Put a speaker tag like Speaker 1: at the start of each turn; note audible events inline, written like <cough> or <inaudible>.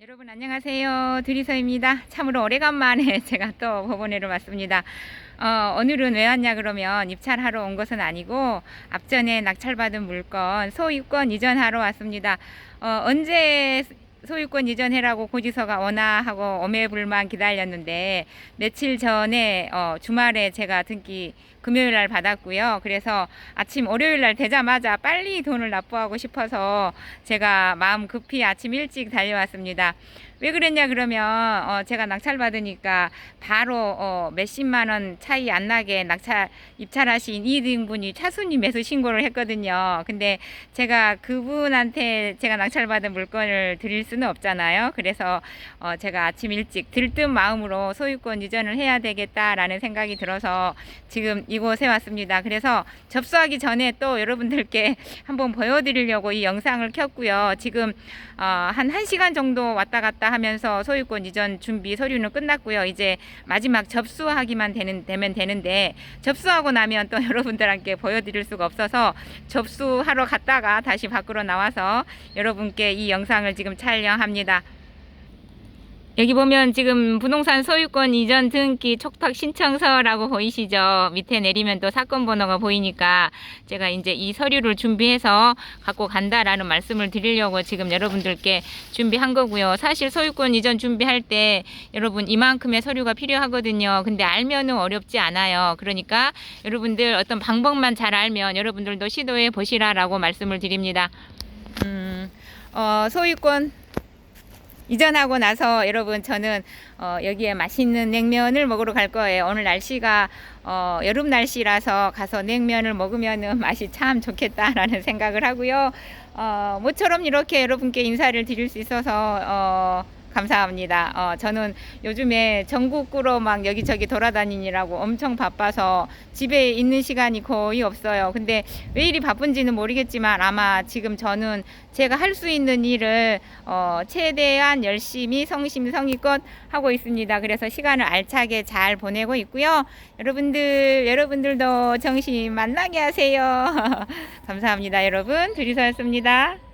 Speaker 1: 여러분 안녕하세요 드리서입니다 참으로 오래간만에 <laughs> 제가 또법원에로 왔습니다 어, 오늘은 왜 왔냐 그러면 입찰하러 온 것은 아니고 앞전에 낙찰받은 물건 소유권 이전하러 왔습니다 어, 언제 소유권 이전해라고 고지서가 원화하고 엄해불만 기다렸는데 며칠 전에 어, 주말에 제가 등기 금요일 날 받았고요. 그래서 아침 월요일 날 되자마자 빨리 돈을 납부하고 싶어서 제가 마음 급히 아침 일찍 달려왔습니다. 왜 그랬냐 그러면 어 제가 낙찰 받으니까 바로 어 몇십만 원 차이 안 나게 낙찰 입찰하신 이등분이 차순님 매수 신고를 했거든요. 근데 제가 그분한테 제가 낙찰 받은 물건을 드릴 수는 없잖아요. 그래서 어 제가 아침 일찍 들뜬 마음으로 소유권 이전을 해야 되겠다라는 생각이 들어서 지금 이곳에 왔습니다. 그래서 접수하기 전에 또 여러분들께 한번 보여드리려고 이 영상을 켰고요. 지금 어한 1시간 정도 왔다 갔다 하면서 소유권 이전 준비 서류는 끝났고요. 이제 마지막 접수하기만 되는, 되면 되는데 접수하고 나면 또 <laughs> 여러분들한테 보여드릴 수가 없어서 접수하러 갔다가 다시 밖으로 나와서 여러분께 이 영상을 지금 촬영합니다. 여기 보면 지금 부동산 소유권 이전 등기 촉탁 신청서라고 보이시죠? 밑에 내리면 또 사건 번호가 보이니까 제가 이제 이 서류를 준비해서 갖고 간다라는 말씀을 드리려고 지금 여러분들께 준비한 거고요. 사실 소유권 이전 준비할 때 여러분 이만큼의 서류가 필요하거든요. 근데 알면은 어렵지 않아요. 그러니까 여러분들 어떤 방법만 잘 알면 여러분들도 시도해 보시라라고 말씀을 드립니다. 음, 어, 소유권 이전하고 나서 여러분 저는 어, 여기에 맛있는 냉면을 먹으러 갈 거예요. 오늘 날씨가 어, 여름 날씨라서 가서 냉면을 먹으면 맛이 참 좋겠다라는 생각을 하고요. 어, 모처럼 이렇게 여러분께 인사를 드릴 수 있어서 어, 감사합니다. 어, 저는 요즘에 전국구로 막 여기저기 돌아다니느라고 엄청 바빠서 집에 있는 시간이 거의 없어요. 근데 왜 이리 바쁜지는 모르겠지만 아마 지금 저는 제가 할 수 있는 일을 어, 최대한 열심히 성심성의껏 하고 있습니다. 그래서 시간을 알차게 잘 보내고 있고요. 여러분들, 여러분들도 정신 만나게 하세요. <laughs> 감사합니다, 여러분. 둘이서였습니다.